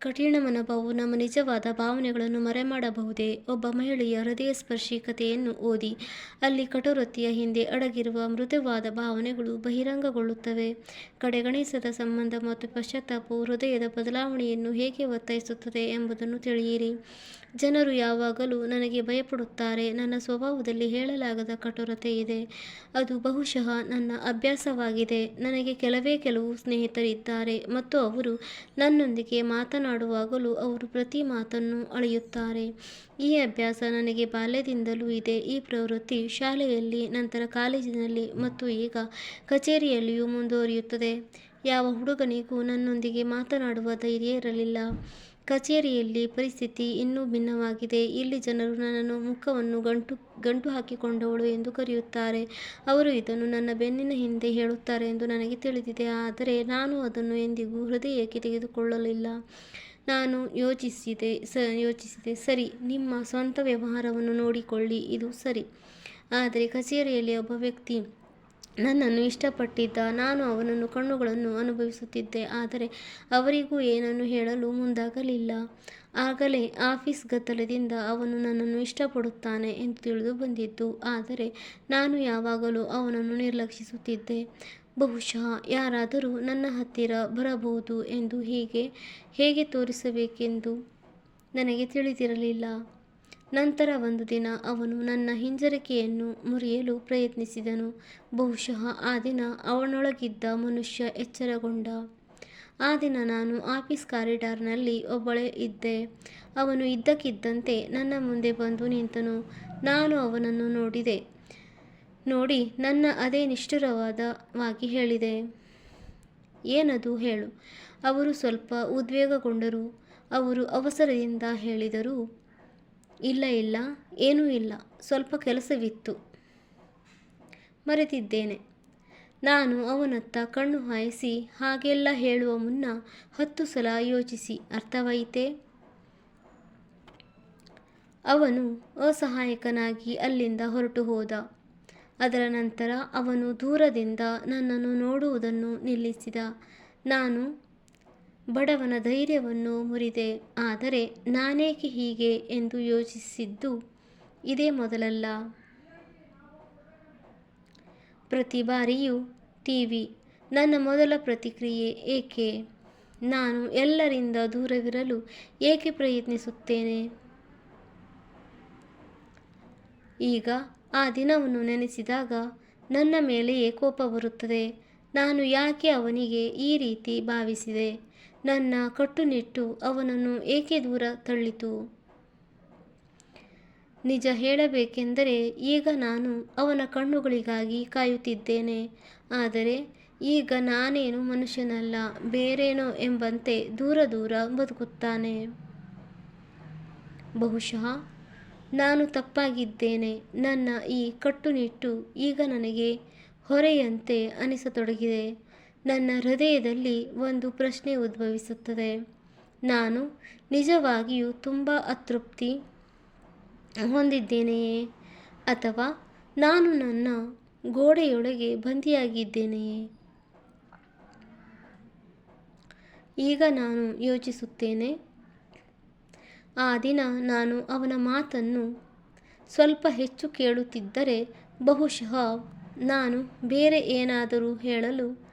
ಕಠಿಣ ಮನೋಭಾವವು ನಮ್ಮ ನಿಜವಾದ ಭಾವನೆಗಳನ್ನು ಮರೆಮಾಡಬಹುದೇ? ಒಬ್ಬ ಮಹಿಳೆಯ ಹೃದಯಸ್ಪರ್ಶಿ ಕಥೆಯನ್ನು ಓದಿ, ಅಲ್ಲಿ ಕಠೋರತೆಯ ಹಿಂದೆ ಅಡಗಿರುವ ಮೃದುವಾದ ಭಾವನೆಗಳು ಬಹಿರಂಗಗೊಳ್ಳುತ್ತವೆ. ಕಡೆಗಣಿಸದ ಸಂಬಂಧ ಮತ್ತು ಪಶ್ಚಾತ್ತಾಪವು ಹೃದಯದ ಬದಲಾವಣೆಯನ್ನು ಹೇಗೆ ಒತ್ತಾಯಿಸುತ್ತದೆ ಎಂಬುದನ್ನು ತಿಳಿಯಿರಿ. ಜನರು ಯಾವಾಗಲೂ ನನಗೆ ಭಯಪಡುತ್ತಾರೆ, ನನ್ನ ಸ್ವಭಾವದಲ್ಲಿ ಹೇಳಲಾಗದ ಕಠೋರತೆ ಇದೆ. ಅದು ಬಹುಶಃ ನನ್ನ ಅಭ್ಯಾಸವಾಗಿದೆ. ನನಗೆ ಕೆಲವೇ ಕೆಲವು ಸ್ನೇಹಿತರಿದ್ದಾರೆ ಮತ್ತು ಅವರು ನನ್ನೊಂದಿಗೆ ಮಾತನಾಡುವಾಗಲೂ ಅವರು ಪ್ರತಿ ಮಾತನ್ನು ಅಳೆಯುತ್ತಾರೆ. ಈ ಅಭ್ಯಾಸ ನನಗೆ ಬಾಲ್ಯದಿಂದಲೂ ಇದೆ. ಈ ಪ್ರವೃತ್ತಿ ಶಾಲೆಯಲ್ಲಿ, ನಂತರ ಕಾಲೇಜಿನಲ್ಲಿ ಮತ್ತು ಈಗ ಕಚೇರಿಯಲ್ಲಿಯೂ ಮುಂದುವರಿಯುತ್ತದೆ. ಯಾವ ಹುಡುಗನಿಗೂ ನನ್ನೊಂದಿಗೆ ಮಾತನಾಡುವ ಧೈರ್ಯ ಇರಲಿಲ್ಲ. ಕಚೇರಿಯಲ್ಲಿ ಪರಿಸ್ಥಿತಿ ಇನ್ನೂ ಭಿನ್ನವಾಗಿದೆ. ಇಲ್ಲಿ ಜನರು ನನ್ನನ್ನು ಮುಖವನ್ನು ಗಂಟು ಗಂಟು ಹಾಕಿಕೊಂಡವಳು ಎಂದು ಕರೆಯುತ್ತಾರೆ. ಅವರು ಇದನ್ನು ನನ್ನ ಬೆನ್ನಿನ ಹಿಂದೆ ಹೇಳುತ್ತಾರೆ ಎಂದು ನನಗೆ ತಿಳಿದಿದೆ. ಆದರೆ ನಾನು ಅದನ್ನು ಎಂದಿಗೂ ಹೃದಯಕ್ಕೆ ತೆಗೆದುಕೊಳ್ಳಲಿಲ್ಲ. ನಾನು ಯೋಚಿಸಿದೆ, ಸ, ಯೋಚಿಸಿದೆ. ಸರಿ, ನಿಮ್ಮ ಸ್ವಂತ ವ್ಯವಹಾರವನ್ನು ನೋಡಿಕೊಳ್ಳಿ. ಇದು ಸರಿ. ಆದರೆ ಕಚೇರಿಯಲ್ಲಿ ಒಬ್ಬ ವ್ಯಕ್ತಿ ನನ್ನನ್ನು ಇಷ್ಟಪಟ್ಟಿದ್ದ ನಾನು ಅವನನ್ನು ಕಣ್ಣುಗಳನ್ನು ಅನುಭವಿಸುತ್ತಿದ್ದೆ, ಆದರೆ ಅವರಿಗೂ ಏನನ್ನು ಹೇಳಲು ಮುಂದಾಗಲಿಲ್ಲ. ಆಗಲೇ ಆಫೀಸ್ ಗದ್ದಲದಿಂದ ಅವನು ನನ್ನನ್ನು ಇಷ್ಟಪಡುತ್ತಾನೆ ಎಂದು ತಿಳಿದು ಬಂದಿದ್ದು, ಆದರೆ ನಾನು ಯಾವಾಗಲೂ ಅವನನ್ನು ನಿರ್ಲಕ್ಷಿಸುತ್ತಿದ್ದೆ. ಬಹುಶಃ ಯಾರಾದರೂ ನನ್ನ ಹತ್ತಿರ ಬರಬಹುದು ಎಂದು ಹೀಗೆ, ಹೇಗೆ ತೋರಿಸಬೇಕೆಂದು ನನಗೆ ತಿಳಿದಿರಲಿಲ್ಲ. ನಂತರ ಒಂದು ದಿನ ಅವನು ನನ್ನ ಹಿಂಜರಿಕೆಯನ್ನು ಮುರಿಯಲು ಪ್ರಯತ್ನಿಸಿದನು. ಬಹುಶಃ ಆ ದಿನ ಅವನೊಳಗಿದ್ದ ಮನುಷ್ಯ ಎಚ್ಚರಗೊಂಡ. ಆ ದಿನ ನಾನು ಆಫೀಸ್ ಕಾರಿಡಾರ್ನಲ್ಲಿ ಒಬ್ಬಳೇ ಇದ್ದೆ. ಅವನು ಇದ್ದಕ್ಕಿದ್ದಂತೆ ನನ್ನ ಮುಂದೆ ಬಂದು ನಿಂತನು. ನಾನು ಅವನನ್ನು ನೋಡಿದೆ. ನೋಡಿ, ನನ್ನ ಅದೇ ನಿಷ್ಠುರವಾದವಾಗಿ ಹೇಳಿದೆ. ಏನದು ಹೇಳು? ಅವರು ಸ್ವಲ್ಪ ಉದ್ವೇಗಗೊಂಡರು. ಅವರು ಅವಸರದಿಂದ ಹೇಳಿದರು. ಇಲ್ಲ ಇಲ್ಲ, ಏನೂ ಇಲ್ಲ, ಸ್ವಲ್ಪ ಕೆಲಸವಿತ್ತು. ಮರೆತಿದ್ದೇನೆ. ನಾನು ಅವನತ್ತ ಕಣ್ಣು ಹಾಯಿಸಿ ಹಾಗೆಲ್ಲ ಹೇಳುವ ಮುನ್ನ ಹತ್ತು ಸಲ ಯೋಚಿಸಿ, ಅರ್ಥವಾಯಿತೆ? ಅವನು ಅಸಹಾಯಕನಾಗಿ ಅಲ್ಲಿಂದ ಹೊರಟು ಹೋದ. ಅದರ ನಂತರ ಅವನು ದೂರದಿಂದ ನನ್ನನ್ನು ನೋಡುವುದನ್ನು ನಿಲ್ಲಿಸಿದ. ನಾನು ಬಡವನ ಧೈರ್ಯವನ್ನು ಮುರಿದೆ. ಆದರೆ ನಾನೇಕೆ ಹೀಗೆ ಎಂದು ಯೋಚಿಸಿದ್ದು ಇದೇ ಮೊದಲಲ್ಲ. ಪ್ರತಿ ಬಾರಿಯೂ ಟಿವಿ ನನ್ನ ಮೊದಲ ಪ್ರತಿಕ್ರಿಯೆ ಏಕೆ? ನಾನು ಎಲ್ಲರಿಂದ ದೂರವಿರಲು ಏಕೆ ಪ್ರಯತ್ನಿಸುತ್ತೇನೆ? ಈಗ ಆ ದಿನವನ್ನು ನೆನೆಸಿದಾಗ ನನ್ನ ಮೇಲೆಯೇ ಕೋಪ ಬರುತ್ತದೆ. ನಾನು ಯಾಕೆ ಅವನಿಗೆ ಈ ರೀತಿ ಭಾವಿಸಿದೆ? ನನ್ನ ಕಟ್ಟುನಿಟ್ಟು ಅವನನ್ನು ಏಕೆ ದೂರ ತಳ್ಳಿತು? ನಿಜ ಹೇಳಬೇಕೆಂದರೆ ಈಗ ನಾನು ಅವನ ಕಣ್ಣುಗಳಿಗಾಗಿ ಕಾಯುತ್ತಿದ್ದೇನೆ. ಆದರೆ ಈಗ ನಾನೇನು ಮನುಷ್ಯನಲ್ಲ, ಬೇರೇನೋ ಎಂಬಂತೆ ದೂರ ದೂರ ಬದುಕುತ್ತಾನೆ. ಬಹುಶಃ ನಾನು ತಪ್ಪಾಗಿದ್ದೇನೆ. ನನ್ನ ಈ ಕಟ್ಟುನಿಟ್ಟು ಈಗ ನನಗೆ ಹೊರೆಯಂತೆ ಅನಿಸತೊಡಗಿದೆ. ನನ್ನ ಹೃದಯದಲ್ಲಿ ಒಂದು ಪ್ರಶ್ನೆ ಉದ್ಭವಿಸುತ್ತದೆ. ನಾನು ನಿಜವಾಗಿಯೂ ತುಂಬ ಅತೃಪ್ತಿ ಹೊಂದಿದ್ದೇನೆಯೇ? ಅಥವಾ ನಾನು ನನ್ನ ಗೋಡೆಯೊಳಗೆ ಬಂದಿಯಾಗಿದ್ದೇನೆಯೇ? ಈಗ ನಾನು ಯೋಚಿಸುತ್ತೇನೆ. ಆ ದಿನ ನಾನು ಅವನ ಮಾತನ್ನು ಸ್ವಲ್ಪ ಹೆಚ್ಚು ಕೇಳುತ್ತಿದ್ದರೆ ಬಹುಶಃ ನಾನು ಬೇರೆ ಏನಾದರೂ ಹೇಳಲು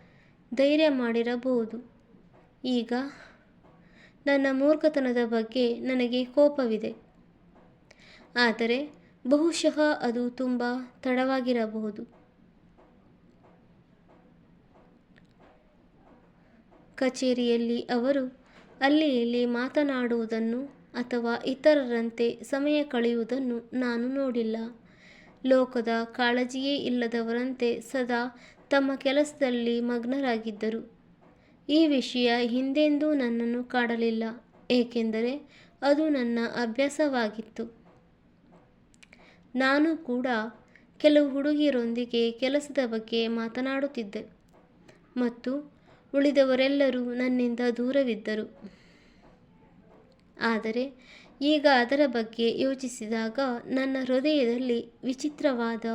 ಧೈರ್ಯ ಮಾಡಿರಬಹುದು. ಈಗ ನನ್ನ ಮೂರ್ಖತನದ ಬಗ್ಗೆ ನನಗೆ ಕೋಪವಿದೆ. ಆದರೆ ಬಹುಶಃ ಅದು ತುಂಬ ತಡವಾಗಿರಬಹುದು. ಕಚೇರಿಯಲ್ಲಿ ಅವರು ಅಲ್ಲಿ ಇಲ್ಲಿ ಮಾತನಾಡುವುದನ್ನು ಅಥವಾ ಇತರರಂತೆ ಸಮಯ ಕಳೆಯುವುದನ್ನು ನಾನು ನೋಡಿಲ್ಲ. ಲೋಕದ ಕಾಳಜಿಯೇ ಇಲ್ಲದವರಂತೆ ಸದಾ ತಮ್ಮ ಕೆಲಸದಲ್ಲಿ ಮಗ್ನರಾಗಿದ್ದರು. ಈ ವಿಷಯ ಹಿಂದೆಂದೂ ನನ್ನನ್ನು ಕಾಡಲಿಲ್ಲ, ಏಕೆಂದರೆ ಅದು ನನ್ನ ಅಭ್ಯಾಸವಾಗಿತ್ತು. ನಾನು ಕೂಡ ಕೆಲವು ಹುಡುಗಿಯರೊಂದಿಗೆ ಕೆಲಸದ ಬಗ್ಗೆ ಮಾತನಾಡುತ್ತಿದ್ದೆ ಮತ್ತು ಉಳಿದವರೆಲ್ಲರೂ ನನ್ನಿಂದ ದೂರವಿದ್ದರು. ಆದರೆ ಈಗ ಅದರ ಬಗ್ಗೆ ಯೋಚಿಸಿದಾಗ ನನ್ನ ಹೃದಯದಲ್ಲಿ ವಿಚಿತ್ರವಾದ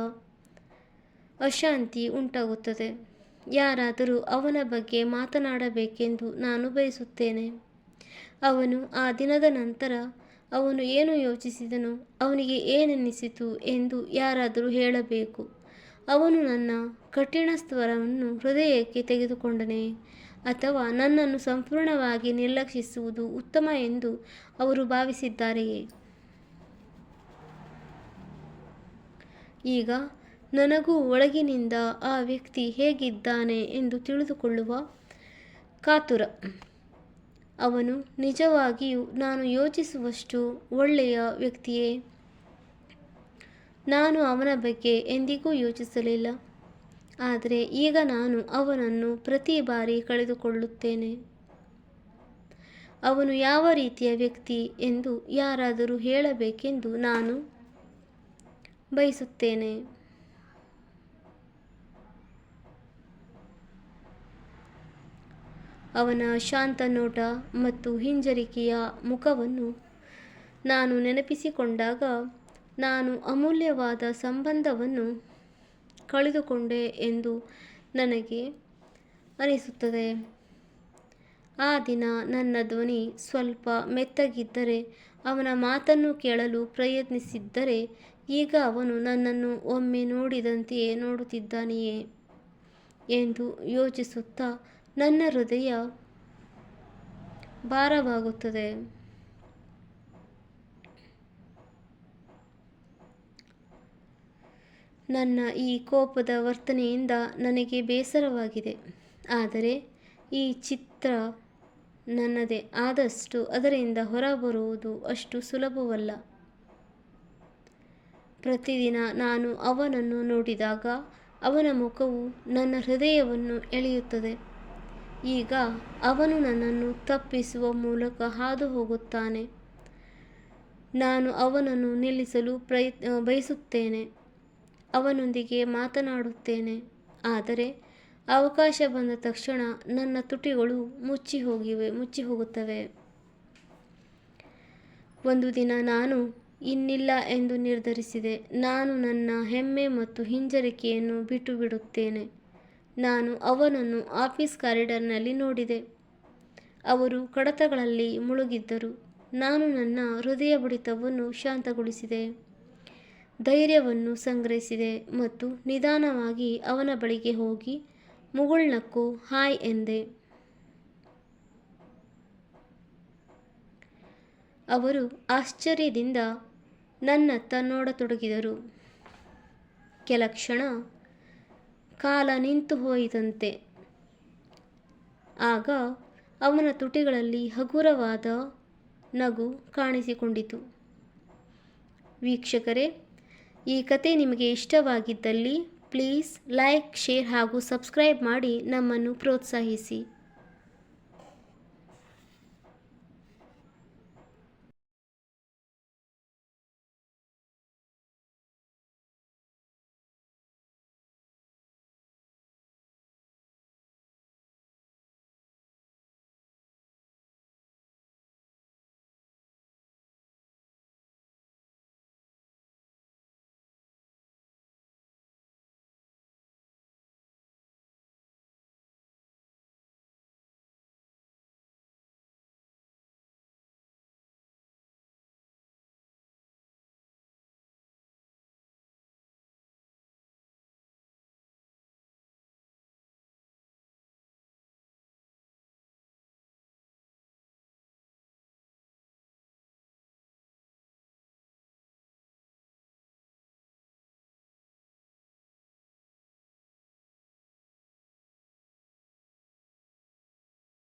ಅಶಾಂತಿ ಉಂಟಾಗುತ್ತದೆ. ಯಾರಾದರೂ ಅವನ ಬಗ್ಗೆ ಮಾತನಾಡಬೇಕೆಂದು ನಾನು ಬಯಸುತ್ತೇನೆ. ಅವನು ಆ ದಿನದ ನಂತರ ಅವನು ಏನು ಯೋಚಿಸಿದನು, ಅವನಿಗೆ ಏನೆನ್ನಿಸಿತು ಎಂದು ಯಾರಾದರೂ ಹೇಳಬೇಕು. ಅವನು ನನ್ನ ಕಠಿಣ ಸ್ವರವನ್ನು ಹೃದಯಕ್ಕೆ ತೆಗೆದುಕೊಂಡನೇ ಅಥವಾ ನನ್ನನ್ನು ಸಂಪೂರ್ಣವಾಗಿ ನಿರ್ಲಕ್ಷಿಸುವುದು ಉತ್ತಮ ಎಂದು ಅವರು ಭಾವಿಸಿದ್ದಾರೆಯೇ? ಈಗ ನನಗೂ ಒಳಗಿನಿಂದ ಆ ವ್ಯಕ್ತಿ ಹೇಗಿದ್ದಾನೆ ಎಂದು ತಿಳಿದುಕೊಳ್ಳುವ ಕಾತುರ. ಅವನು ನಿಜವಾಗಿಯೂ ನಾನು ಯೋಚಿಸುವಷ್ಟು ಒಳ್ಳೆಯ ವ್ಯಕ್ತಿಯೇ? ನಾನು ಅವನ ಬಗ್ಗೆ ಎಂದಿಗೂ ಯೋಚಿಸಲಿಲ್ಲ. ಆದರೆ ಈಗ ನಾನು ಅವನನ್ನು ಪ್ರತಿ ಬಾರಿ ಕಳೆದುಕೊಳ್ಳುತ್ತೇನೆ. ಅವನು ಯಾವ ರೀತಿಯ ವ್ಯಕ್ತಿ ಎಂದು ಯಾರಾದರೂ ಹೇಳಬೇಕೆಂದು ನಾನು ಬಯಸುತ್ತೇನೆ. ಅವನ ಶಾಂತ ನೋಟ ಮತ್ತು ಹಿಂಜರಿಕೆಯ ಮುಖವನ್ನು ನಾನು ನೆನಪಿಸಿಕೊಂಡಾಗ ನಾನು ಅಮೂಲ್ಯವಾದ ಸಂಬಂಧವನ್ನು ಕಳೆದುಕೊಂಡೆ ಎಂದು ನನಗೆ ಅನಿಸುತ್ತದೆ. ಆ ದಿನ ನನ್ನ ಧ್ವನಿ ಸ್ವಲ್ಪ ಮೆತ್ತಗಿದ್ದರೆ, ಅವನ ಮಾತನ್ನು ಕೇಳಲು ಪ್ರಯತ್ನಿಸಿದ್ದರೆ, ಈಗ ಅವನು ನನ್ನನ್ನು ಒಮ್ಮೆ ನೋಡಿದಂತೆಯೇ ನೋಡುತ್ತಿದ್ದಾನೆಯೇ ಎಂದು ಯೋಚಿಸುತ್ತಾ ನನ್ನ ಹೃದಯ ಭಾರವಾಗುತ್ತದೆ. ನನ್ನ ಈ ಕೋಪದ ವರ್ತನೆಯಿಂದ ನನಗೆ ಬೇಸರವಾಗಿದೆ. ಆದರೆ ಈ ಚಿತ್ರ ನನ್ನದೇ ಆದಷ್ಟು ಅದರಿಂದ ಹೊರಬರುವುದು ಅಷ್ಟು ಸುಲಭವಲ್ಲ. ಪ್ರತಿದಿನ ನಾನು ಅವನನ್ನು ನೋಡಿದಾಗ ಅವನ ಮುಖವು ನನ್ನ ಹೃದಯವನ್ನು ಎಳೆಯುತ್ತದೆ. ಈಗ ಅವನು ನನ್ನನ್ನು ತಪ್ಪಿಸುವ ಮೂಲಕ ಹಾದು ಹೋಗುತ್ತಾನೆ ನಾನು ಅವನನ್ನು ನಿಲ್ಲಿಸಲು ಪ್ರಯತ್ನ ಬಯಸುತ್ತೇನೆ. ಅವನೊಂದಿಗೆ ಮಾತನಾಡುತ್ತೇನೆ. ಆದರೆ ಅವಕಾಶ ಬಂದ ತಕ್ಷಣ ನನ್ನ ತುಟಿಗಳು ಮುಚ್ಚಿ ಹೋಗಿವೆ, ಮುಚ್ಚಿ ಹೋಗುತ್ತವೆ. ಒಂದು ದಿನ ನಾನು ಇನ್ನಿಲ್ಲ ಎಂದು ನಿರ್ಧರಿಸಿದೆ. ನಾನು ನನ್ನ ಹೆಮ್ಮೆ ಮತ್ತು ಹಿಂಜರಿಕೆಯನ್ನು ಬಿಟ್ಟು ಬಿಡುತ್ತೇನೆ ನಾನು ಅವನನ್ನು ಆಫೀಸ್ ಕಾರಿಡಾರ್ನಲ್ಲಿ ನೋಡಿದೆ. ಅವರು ಕಡತಗಳಲ್ಲಿ ಮುಳುಗಿದ್ದರು. ನಾನು ನನ್ನ ಹೃದಯ ಬಡಿತವನ್ನು ಶಾಂತಗೊಳಿಸಿದೆ. ಧೈರ್ಯವನ್ನು ಸಂಗ್ರಹಿಸಿದೆ ಮತ್ತು ನಿಧಾನವಾಗಿ ಅವನ ಬಳಿಗೆ ಹೋಗಿ ಮುಗುಳ್ನಕ್ಕು ಹಾಯ್ ಎಂದೆ. ಅವರು ಆಶ್ಚರ್ಯದಿಂದ ನನ್ನತ್ತ ನೋಡತೊಡಗಿದರು. ಕೆಲ ಕ್ಷಣ ಕಾಲ ನಿಂತು ಹೋಯಿತಂತೆ. ಆಗ ಅವನ ತುಟಿಗಳಲ್ಲಿ ಹಗುರವಾದ ನಗು ಕಾಣಿಸಿಕೊಂಡಿತು. ವೀಕ್ಷಕರೇ ಈ ಕತೆ ನಿಮಗೆ ಇಷ್ಟವಾಗಿದ್ದಲ್ಲಿ ಪ್ಲೀಸ್ ಲೈಕ್ ಶೇರ್ ಹಾಗೂ ಸಬ್ಸ್ಕ್ರೈಬ್ ಮಾಡಿ ನಮ್ಮನ್ನು ಪ್ರೋತ್ಸಾಹಿಸಿ.